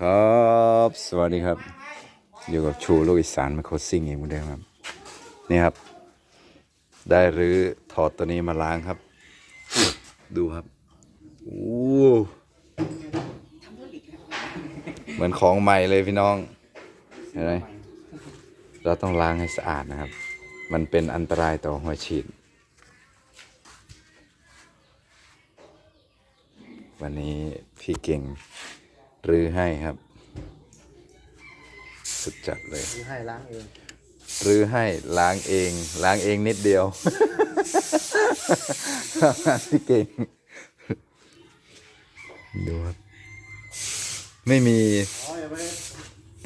ครับ สวัสดีครับ อยู่กับชูลูกอีสานมาโคซิ่งเอีกเหมือนเดิมครับ นี่ครับ ได้รื้อถอดตัวนี้มาล้างครับ ดูครับโอ้เหมือนของใหม่เลยพี่น้องเห็นไหมเราต้องล้างให้สะอาดนะครับ มันเป็นอันตรายต่อหัวฉีด วันนี้พี่เก่ง รื้อให้ครับ สุดจัดเลยซื้อให้ล้างเองรื้อให้ล้างเอง ล้างเองนิดเดียว พี่เก่ง ดูครับ ไม่มีอ๋ออย่าไป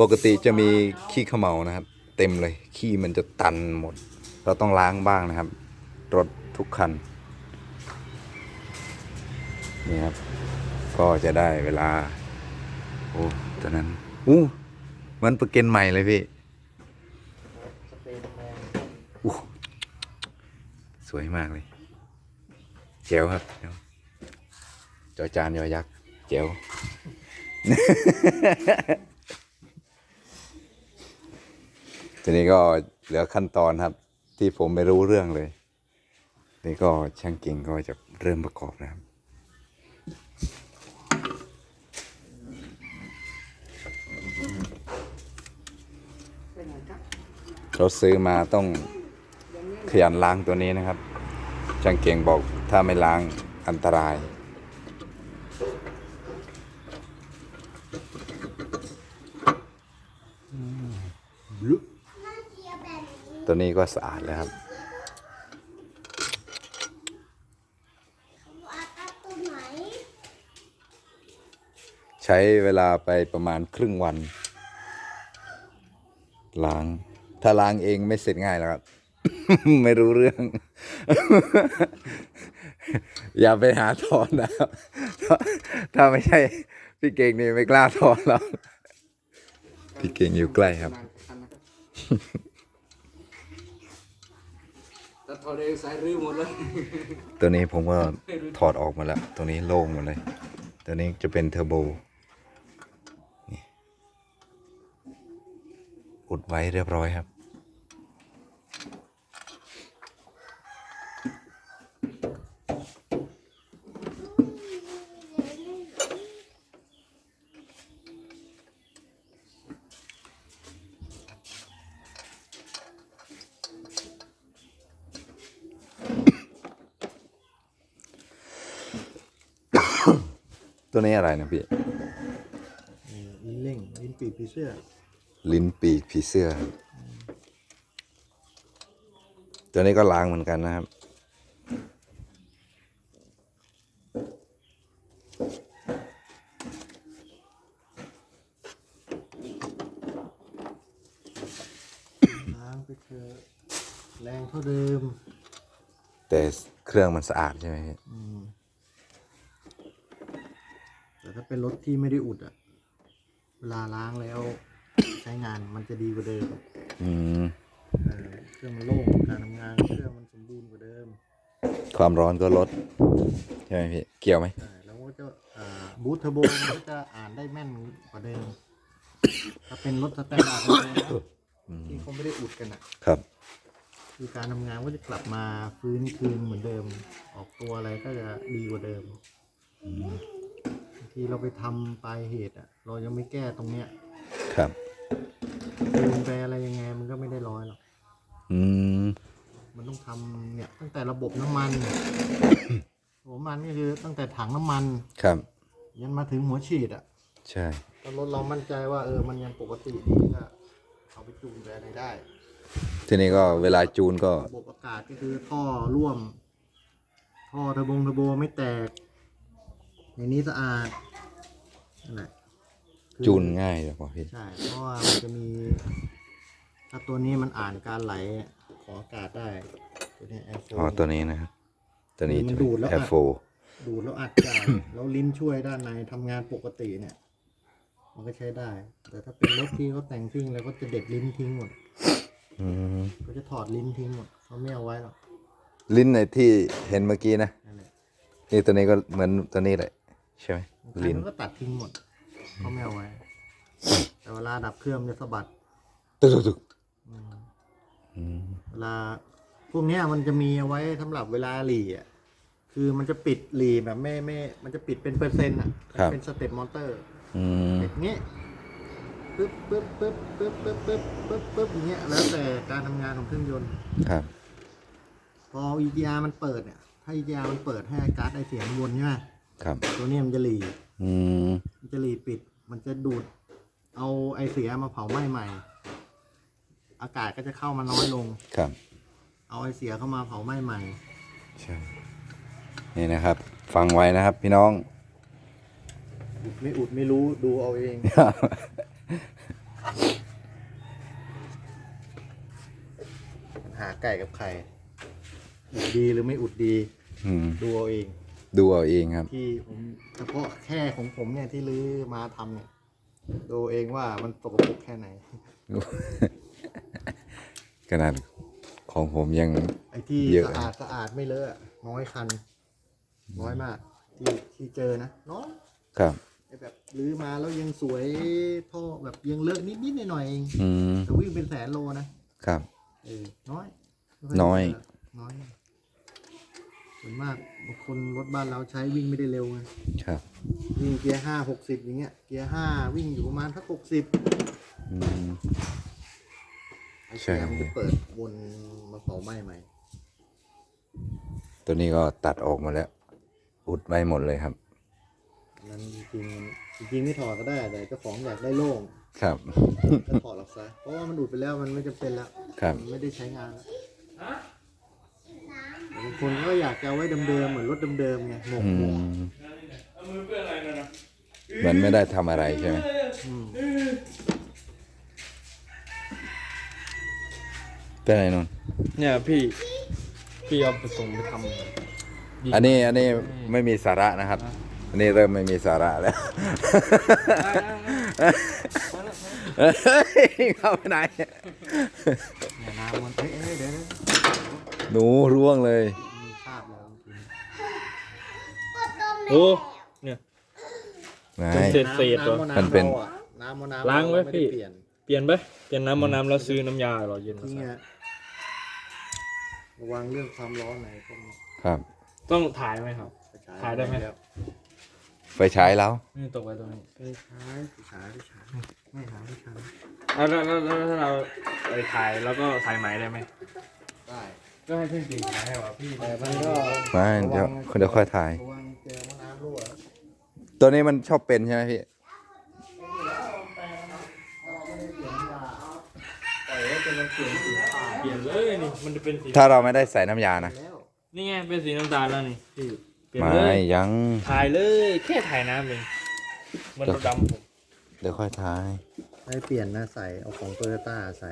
ปกติจะมีขี้เขมเมานะครับ เต็มเลย ขี้มันจะตันหมด เราต้องล้างบ้างนะครับ รถทุกคัน นี่ครับ ก็จะได้เวลา โอ้ตอนนั้นอู้เหมันประเกันใหม่เลยพี่สเปรย์แรงอู้สวยมากเลยเจ๋วครับเจ๋วจอจานยอยักษ์เจ๋วทีนี้ก็เหลือขั้นตอนครับ ที่ผมไม่รู้เรื่องเลย นี่ก็ช่างเก่งก็จะเริ่มประกอบนะครับ เราซื้อมาต้องขยันล้างตัวนี้นะครับ ช่างเก่งบอกถ้าไม่ล้างอันตราย ตัวนี้ก็สะอาดแล้วครับใช้เวลาไปประมาณครึ่งวัน ล้าง ถ้าล้างเองไม่เสร็จง่ายแล้วครับ ไม่รู้เรื่อง อย่าไปหาถอนนะครับ ถ้าไม่ใช่พี่เก่งนี่ไม่กล้าถอนแล้วพี่เก่งอยู่ใกล้ครับนานคันนะครับแต่ถอดเองสายรื้อหมดเลยตัวนี้ผมก็ถอดออกมาแล้ว ตัวนี้โล่งหมดเลย ตัวนี้จะเป็นเทอร์โบนี่อุดไว้เรียบร้อยครับ ตัวนี้อะไรนะพี่ ลิ้นเล่งลิ้นปีกผีเสื้อลิ้นปีกผีเสื้อครับตัวนี้ก็ล้างเหมือนกันนะครับ ล้างไปเถอะแรงเท่าเดิม แต่เครื่องมันสะอาดใช่ไหมพี่ อืม แต่ถ้าเป็นรถที่ไม่ได้อุดอะเวลาล้างแล้ว ใช้งานมันจะดีกว่าเดิมอืมเออเครื่องมันโล่งการทำงานเครื่องมันสมบูรณ์กว่าเดิมความร้อนก็ลดใช่ไหมพี่เกี่ยวไหมใช่แล้วก็จะอ่าบูทเทอร์โบมันก็จะอ่านได้แม่นกว่าเดิม ถ้าเป็นรถสแตนดาร์ดเดิมนะที่เขาไม่ได้อุดกันอะครับ คือการทำงานก็จะกลับมาฟื้นคืนเหมือนเดิม ออกตัวอะไรก็จะดีกว่าเดิมบาง ทีเราไปทำปลายเหตุอะ เรายังไม่แก้ตรงเนี้ย ครับคืนไปอะไรยังไงมันก็ไม่ได้ร้อยหรอก อืม มันต้องทำเนี่ย ตั้งแต่ระบบน้ำมันระบบน้ำมันก็คือตั้งแต่ถังน้ำมัน ครับ ยันมาถึงหัวฉีดอะ ใช่ถ้ารถเรามั่นใจว่าเออ มันยังปกติดีก็เอาไปจูนไปอะไรได้ ทีนี้ก็เวลาจูนก็ ระบบอากาศก็คือท่อร่วม ท่อเทอร์โบงเทอร์โบไม่แตก ในนี้สะอาด นั่นแหละคือจูนง่ายเลยป่ะพี่ใช่ เพราะว่ามันจะมี ถ้าตัวนี้มันอ่านการไหลของอากาศได้ ตัวนี้แอร์โฟ อ๋อตัวนี้นะครับ ตัวนี้มันจะดูดแล้วแออัดร์โฟดูดแล้วอัดจ่าย แล้วลิ้นช่วยด้านในทำงานปกติเนี่ย มันก็ใช้ได้ แต่ถ้าเป็นรถที่เขาแต่งทิ้งแล้วก็จะเด็ดลิ้นทิ้งหมดอืมก็จะถอดลิ้นทิ้งหมดเขาไม่เอาไว้หรอกลิ้นในที่เห็นเมื่อกี้นะนั่นแหละนี่ตัวนี้ก็เหมือนตัวนี้แหละใช่ไหม ลิ้ลิ้นนก็ตัดทิ้งหมดเขาไม่เอาไว้ แต่เวลาดับเครื่องมันจะสะบัดตึกตึกตึกอืมอืมเวลา พวกเนี้ยมันจะมีเอาไว้สำหรับเวลาหลีอะ คือมันจะปิดหลีแบบไม่ไม่ มันจะปิดเป็นเปอร์เซ็นต์อะ เป็นสเต็ปมอเตอร์ อืมปิดงี้ปึ๊บปึ๊บปึ๊บปึ๊บปึ๊บปึ๊บปึ๊บปึ๊บอย่างเงี้ยแล้วแต่การทำงานของเครื่องยนต์ ครับ พอ EGR มันเปิดเนี่ย ถ้า EGR มันเปิดให้การ์ดไอเสียมันวนใช่ไหม ครับ ตัวเนี้ยมันจะหลีอืมมันจะหลีปิด มันจะดูด เอาไอเสียมาเผาไหม้ใหม่ อากาศก็จะเข้ามาน้อยลง ครับ เอาไอเสียเข้ามาเผาไหม้ใหม่ ใช่ นี่นะครับ ฟังไว้นะครับ พี่น้อง อุดไม่อุดไม่รู้ดูเอาเอง หาไก่กับไข่อุดดีหรือไม่อุดดี อืม ดูเอาเอง ดูเอาเองครับ ที่ผมเฉพาะแค่ของผมเนี่ยที่ลื้อมาทำเนี่ย ดูเองว่ามันตกปรกแค่ไหน ขนาดของผมยัง ไอ้ที่เยอะ สะอาดสะอาดไม่เลอะน้อยคัน น้อยมาก ที่ที่เจอนะน้อยครับ ไอ้แบบลื้อมาแล้วยังสวยท่อแบบยังเลอะนิดนิดๆหน่อยๆเองอืมแต่วิ่งเป็นแสนโลนะครับ เออน้อยไม่ค่น้อยเจน้อย ส่วนมากบางคนรถบ้านเราใช้วิ่งไม่ได้เร็วไงครับวิ่งเกียร์ห้าหกสิบอย่างเงี้ยเกียร์ห้าวิ่งอยู่ประมาณทักหกสิบอืม ไอ้ใช่ เกียร์มันจะเปิดวนมาเผาไหม้ใหม่ตัวนี้ก็ตัดออกหมาแล้ว อุดไว้หมดเลยครับนั้นจริงๆจริงๆไม่ถอดก็ได้แต่เจ้าของอยากได้โล่งครับ ก็ถอดออกซะเพราะว่ามันดูดไปแล้วมันไม่จำเป็นแล้วครับ มันไม่ได้ใช้งานแล้วแต่ บางคนก็อยากจะเอาไว้เดิมๆเหมือนรถเดิมๆไงงงอืงมเหมือนไม่ได้ทำอะไรใช่ไหมอืมเป็นไรนนท์เนี่ยพี่ พี่เอาไปส่งไปทำอันนี้อันนี้ไม่มีสาระนะครับ อันนี้เริ่มไม่มีสาระแล้วเฮ้ยเข้าไปไหนเนี่ยน้ำมันเอ้ยเอ้ยเดี๋ยวนะ หนูร่วงเลย มีคราบแล้วจริงโอ้เนี่ยไหนเสร็จเศษเหรอน้ำมันเป็นราอะน้ำมะนาวล้างไว้ม่ด้พี่เปลี่ยนเปลี่ยนไปเปลี่ยนน้ำมะน้ำแล้วซื้อน้ำยาหล่อเย็นจมาริงใส่อะระวังเรื่องความร้อนหน่อยพวกนี้ครับ ต้องถ่ายไหมครับถ่ายได้ไหม แล้วไฟฉายแล้ว นี่ตกไปตรงนี้ไปใช้ไปใช้ไปใช้ไม่หาไม่ใช้แล้วแล้วแล้วแล้วถ้าเราไปถ่ายแล้วก็ถ่ายไหมได้ไหมได้ ก็ให้เพื่อนจริงถ่ายให้ว่าพี่แต่มันก็ไม่เดี๋ยวเดี๋ยวค่อยถ่าย ระวังเจอมะน้ำรั่วตัวนี้มันชอบเป็นใช่ไหมพี่ ปล่อยไว้จนมันเปลี่ยนสีขาดเปลี่ยนเลยนี่ มันจะเป็นสี ถ้าเราไม่ได้ใส่น้ำยานะ แล้วนี่ไง เป็นสีน้ำตาลแล้วนี่พี่เปลี่ยนไม่เลยยัง ถ่ายเลย แค่ถ่ายน้ำเองมันดำผมเดี๋ยวค่อยถ่าย ให้เปลี่ยนนะใส่เอาของโตโยต้าใส่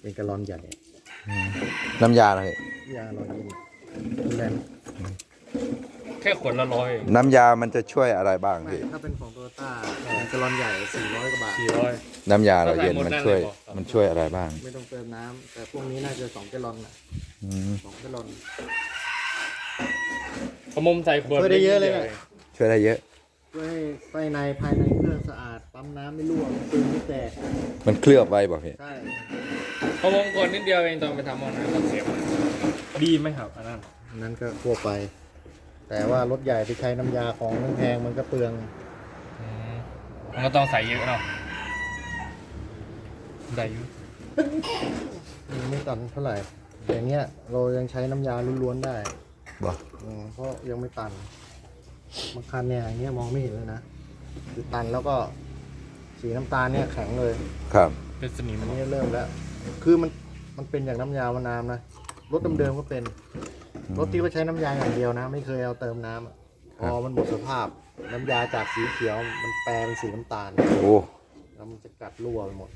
เป็นกระลอนใหญ่ น้ำยาอะไรยาลอยเย็นแรงแค่ขวดละร้อยน้ำยามันจะช่วยอะไรบ้างไม่พี่ถ้าเป็นของโตโยต้าเป็นกระลอนใหญ่ 400กว่าบาท สี่ร้อย น้ำยาเราเย็นก็ใส่หมดมันนั่นช่วยเลยบอก มันช่วยอะไรบ้างไม่ต้องเติมน้ำแต่พวกนี้น่าจะ2กระลอนน่ะอืมสองกระลอนขมมใส่ขวดช่วยได้เยอะเลยนิอะดีวช่วยได้เยอะ เพื่อให้ไฟในภายในเครื่องสะอาด ปั๊มน้ำไม่รั่วปืนไม่แตกมันเคลือบไว้บอกพี่ ใช่ ขมมขวดนิดเดียวเองตอนไปทำมันนะก็เสียบดีไหมครับอันนั้นอันนั้นก็ทั่วไป แต่ว่ารถใหญ่ไปใช้น้ำยาของแพงๆมันก็เปลือง มันก็ต้องใส่เยอะเนาะได้อยู่มันไม่ตันเท่าไหร่ อย่างเงี้ยเรายังใช้น้ำยาล้วนๆได้บอกอืมเพราะยังไม่ตันบางคันเนี่ยอย่างเงี้ยมองไม่เห็นเลยนะคือตันแล้วก็สีน้ำตาลเนี่ยแข็งเลย ครับ เป็นสนิมอันนี้เริ่มแล้ว คือมันมันเป็นอย่างน้ำยามะนาวนะรถเดิมๆก็เป็น รถที่ว่าใช้น้ำยาอย่างเดียวนะ ไม่เคยเอาเติมน้ำอะพอมันหมดสภาพ น้ำยาจากสีเขียวมันแปลเป็นสีน้ำตาล โอ้แล้วมันจะกัดรั่วไปหมด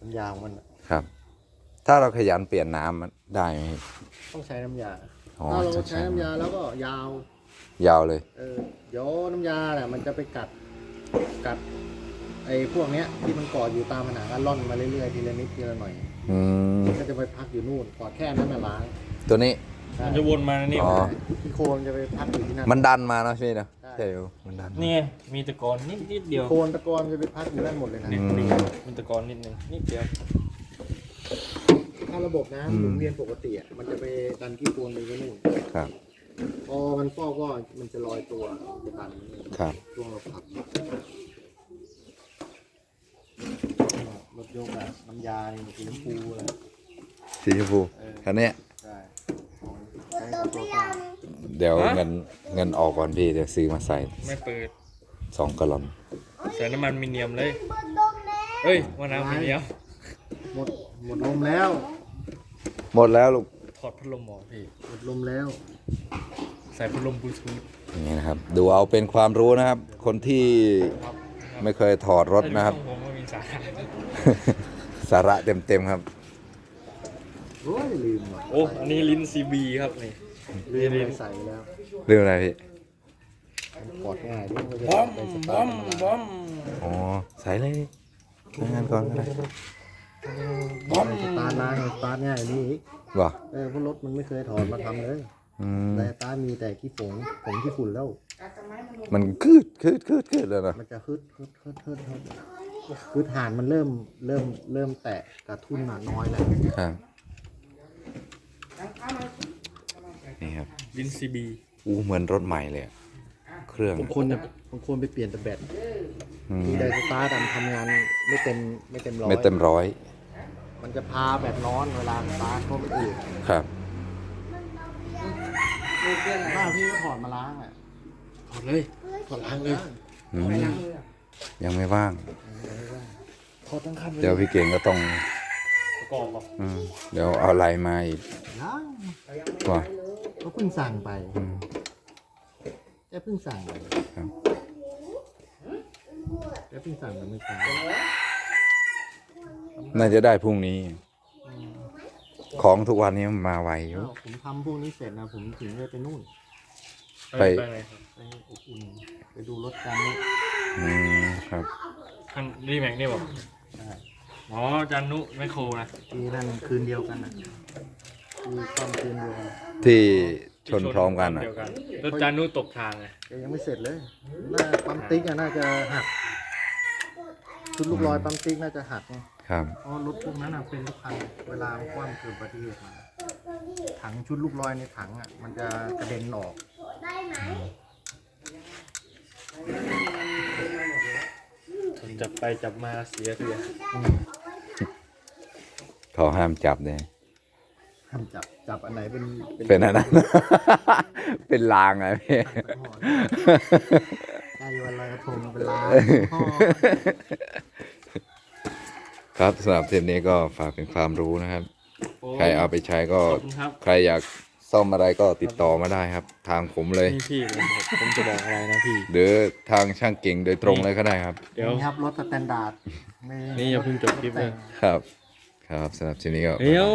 น้ำยาของมันอะครับ ถ้าเราขยันเปลี่ยนน้ำมันได้ไหมพี่ต้องใช้น้ำยา อ๋อถ้าเราจะใช้น้ำยาแล้วก็ยาว ยาวเลย เออเดี๋ยวน้ำยาเนี่ยมันจะไปกัดกัด ไอ้พวกเนี้ยที่มันเกาะอยู่ตามผนังก็ล่อนมาเรื่อยๆทีละนิดทีละหน่อยอืมมันก็จะไปพักอยู่นู่นกอดแค่นั้นน่ะล้างตัวนี้ มันจะวนมานะนี่อ๋อ ที่โคนจะไปพักอยู่ที่นั่น มันดันมาเนอะพี่เนอะใช่ ใช่อยู่มันดันนี่ไงมีตะกอนนิดนิดเดียวโคนตะกอนจะไปพักอยู่นั่นหมดเลยนะนิดอืมเดียวมีตะกอนนิดนึงนิดเดียวถ้าระบบน้ำหมุนเวียนปกติอะมันจะไปดันขี้โคนไปไว้นู่นครับ พอมันฟอกก็มันจะลอยตัวจะดันครับ ช่วงเราขับ รถยกอะน้ำยานี่สีชมพูเลยสีชมพูคันเนี้ยใช่ใช้ของโตต้าเดี๋ยวเงินเงินออกก่อนพี่เดี๋ยวซื้อมาใส่ไม่เปิดสองกะลอนใส่น้ำมันมิเนียมเลยเฮ้ยว่าน้ำมิเนียมหมดหมดลมแล้ว หมดแล้วลูกถอดพัดลมออกพี่หมดลมแล้ว ใส่พัดลมบลูทูธอย่างนี้นะครับ ดูเอาเป็นความรู้นะครับ คนที่ไม่เคยถอดรถนะครับ ถ้าอยู่ช่องผมก็มีสาระสาระเต็มๆครับ โอ้ยลืมว่ะโอ้อันนี้ลิ้นซีบีครับนี่ ลืมไปใส่แล้วเรื่องอะไรพี่ มันปลอดง่ายด้วยมันจะบอมไปสบตาอร์มทธรรมบดาอมอ๋อ ใส่เลยงานก่อนก็ได้บอมสตาร์ทนานสตาร์ทง่ายนี่อีกว่ะเออเพราะรถมันไม่เคยถอดมาทำเลยอืมแต่สตาร์ทมีแต่ขี้ฝงผงขี้ฝุ่นแล้ว มันคืดคืดคืดคืดแล้วนะมันจะฮึดฮึดฮึดฮึดฮึด คือฐานมันเริ่มเริ่มเริ่มแตะกระทุ่นหนาน้อยแล้วครับนี่ครับลิ้นซีบีอู้เหมือนรถใหม่เลยอะเครื่องบางคนเนี่ยบางคนไปเปลี่ยนแต่แบตอืมมีไดสตาร์ททำงานไม่เต็มไม่เต็มร้อยไม่เต็มร้อยมันจะพาแบตร้อนเวลาสตาร์ทเพราะมันอืดครับหน้าพี่ก็ถอดมาล้างอะถอดเลยถอดล้างเลย อืม ยังไม่ว่างถอดทั้งคันเลยเดี๋ยวพี่เก่งก็ต้องประกอบอะอืมเดี๋ยวเอาอะไรมาอีกล้างว่าก็เพิ่งสั่งไปอืม แกเพิ่งสั่งไปครับ แกเพิ่งสั่งมันไม่ช้าน่าจะได้พรุ่งนี้ ของทุกวันนี้มันมาไวอยู่ อ้าวผมทำพวกนี้เสร็จนะผมถึงจะไปนู่น ไปไปไหนครับไปอบอุ่นไปดูรถกันนี่อืมครับคันรีแม็กนี่บอกใช่อ๋อจันนุแมคโครนะทีนั่นคืนเดียวกันอะคือซ่อมคืนเดียวกันที่ชนพร้อมกันอะ เดียวกันแล้วจันนุตกทางไงแกยังไม่เสร็จเลยน่าปั๊มติ๊กอะน่าจะหักชุดลูกลอยปั๊มติ๊กน่าจะหักไงครับ เพราะรถพวกนั้นอะเป็นทุกคันเวลามันคว่ำเกิดอุบัติเหตุมาถังชุดลูกลอยในถังอะมันจะกระเด็นออก จับไปจับมาเสียเสียเขาห้ามจับเลยห้ามจับ จับอันไหนเป็น เป็นอันนั้น เป็นลางไงพี่เป็นห่อได้วันลอยกระทงเป็นล้านห่อครับสำหรับเทปนี้ก็ฝากเป็นความรู้นะครับโอ้ใครเอาไปใช้ก็ขอบคุณครับใครอยาก ซ่อมอะไรก็ติดต่อมาได้ครับ ทางผมเลย นี่พี่ผมผมจะบอกอะไรนะพี่ หรือทางช่างเก่งโดยตรงเลยก็ได้ครับ เดี๋ยว นี่ครับรถสแตนดาร์ดไม่นี่อย่าเพิ่งจบคลิปเลย ครับ ครับสำหรับทีนี้ก็ เดี๋ยว